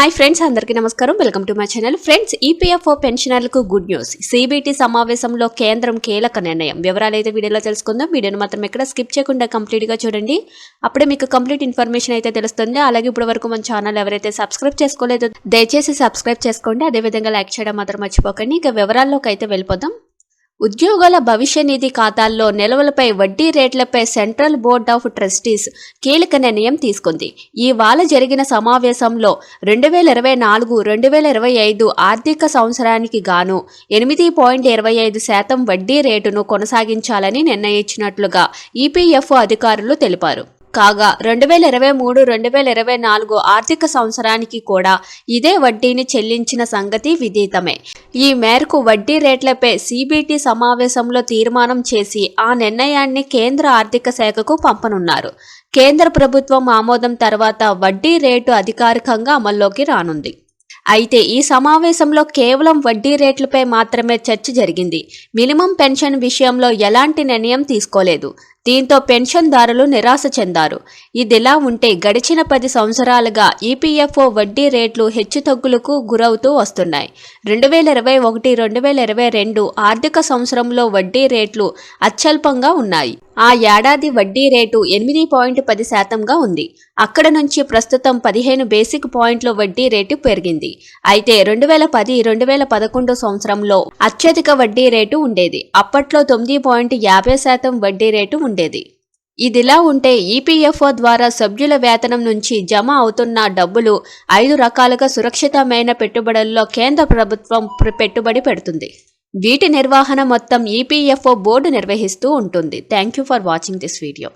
Hi friends అందరికీ నమస్కారం. Welcome to my channel friends EPFO పెన్షనర్లకు గుడ్ న్యూస్. సిబిటి సమావేశంలో కేంద్రం కీలక నిర్ణయం. వివరాలు అయితే వీడియోలో తెలుసుకుందాం. వీడియోను మాత్రం ఎక్కడ స్కిప్ చేయకుండా కంప్లీట్గా చూడండి. అప్పుడే మీకు కంప్లీట్ ఇన్ఫర్మేషన్ అయితే తెలుస్తుంది. అలాగే ఇప్పటి వరకు మన ఛానల్ ఎవరైతే సబ్స్క్రైబ్ చేసుకోలేదో దయచేసి సబ్స్క్రైబ్ చేసుకోండి. అదేవిధంగా లైక్ చేయడం మాత్రం మర్చిపోకండి. ఇక వివరాల్లోకి అయితే వెళ్ళిపోదాం. ఉద్యోగుల భవిష్య నిధి ఖాతాల్లో నిల్వలపై వడ్డీ రేట్లపై సెంట్రల్ బోర్డ్ ఆఫ్ ట్రస్టీస్ కీలక నిర్ణయం తీసుకుంది. ఇవాళ జరిగిన సమావేశంలో రెండు వేల ఇరవై నాలుగు రెండు వేల ఇరవై ఐదు ఆర్థిక సంవత్సరానికి గాను ఎనిమిది పాయింట్ ఇరవై ఐదు శాతం వడ్డీ రేటును కొనసాగించాలని నిర్ణయించినట్లుగా ఈపీఎఫ్ఓ అధికారులు తెలిపారు. కాగా రెండు వేల ఇరవై మూడు రెండు వేల ఇరవై నాలుగు ఆర్థిక సంవత్సరానికి కూడా ఇదే వడ్డీని చెల్లించిన సంగతి విదితమే. ఈ మేరకు వడ్డీ రేట్లపై సిబిటి సమావేశంలో తీర్మానం చేసి ఆ నిర్ణయాన్ని కేంద్ర ఆర్థిక శాఖకు పంపనున్నారు. కేంద్ర ప్రభుత్వం ఆమోదం తర్వాత వడ్డీ రేటు అధికారికంగా అమల్లోకి రానుంది. అయితే ఈ సమావేశంలో కేవలం వడ్డీ రేట్లపై మాత్రమే చర్చ జరిగింది. మినిమం పెన్షన్ విషయంలో ఎలాంటి నిర్ణయం తీసుకోలేదు. దీంతో పెన్షన్దారులు నిరాశ చెందారు. ఇదిలా ఉంటే గడిచిన పది సంవత్సరాలుగా ఈపీఎఫ్ఓ వడ్డీ రేట్లు హెచ్చుతగ్గులకు గురవుతూ వస్తున్నాయి. రెండు వేల ఇరవై ఒకటి రెండు వేల ఇరవై రెండు ఆర్థిక సంవత్సరంలో వడ్డీ రేట్లు అత్యల్పంగా ఉన్నాయి. ఆ ఏడాది వడ్డీ రేటు ఎనిమిది పాయింట్ పది శాతంగా ఉంది. అక్కడ నుంచి ప్రస్తుతం పదిహేను బేసిక్ పాయింట్ల వడ్డీ రేటు పెరిగింది. అయితే రెండు వేల పది రెండు వేల పదకొండు సంవత్సరంలో అత్యధిక వడ్డీ రేటు ఉండేది. అప్పట్లో తొమ్మిది పాయింట్ యాభై శాతం వడ్డీ రేటు ఉండేది. ఇదిలా ఉంటే ఈపీఎఫ్ఓ ద్వారా సభ్యుల వేతనం నుంచి జమ అవుతున్న డబ్బులు ఐదు రకాలుగా సురక్షితమైన పెట్టుబడుల్లో కేంద్ర ప్రభుత్వం పెట్టుబడి పెడుతుంది. వీటి నిర్వహణ మొత్తం ఈపీఎఫ్ఓ బోర్డు నిర్వహిస్తూ ఉంటుంది. Thank you for watching this video.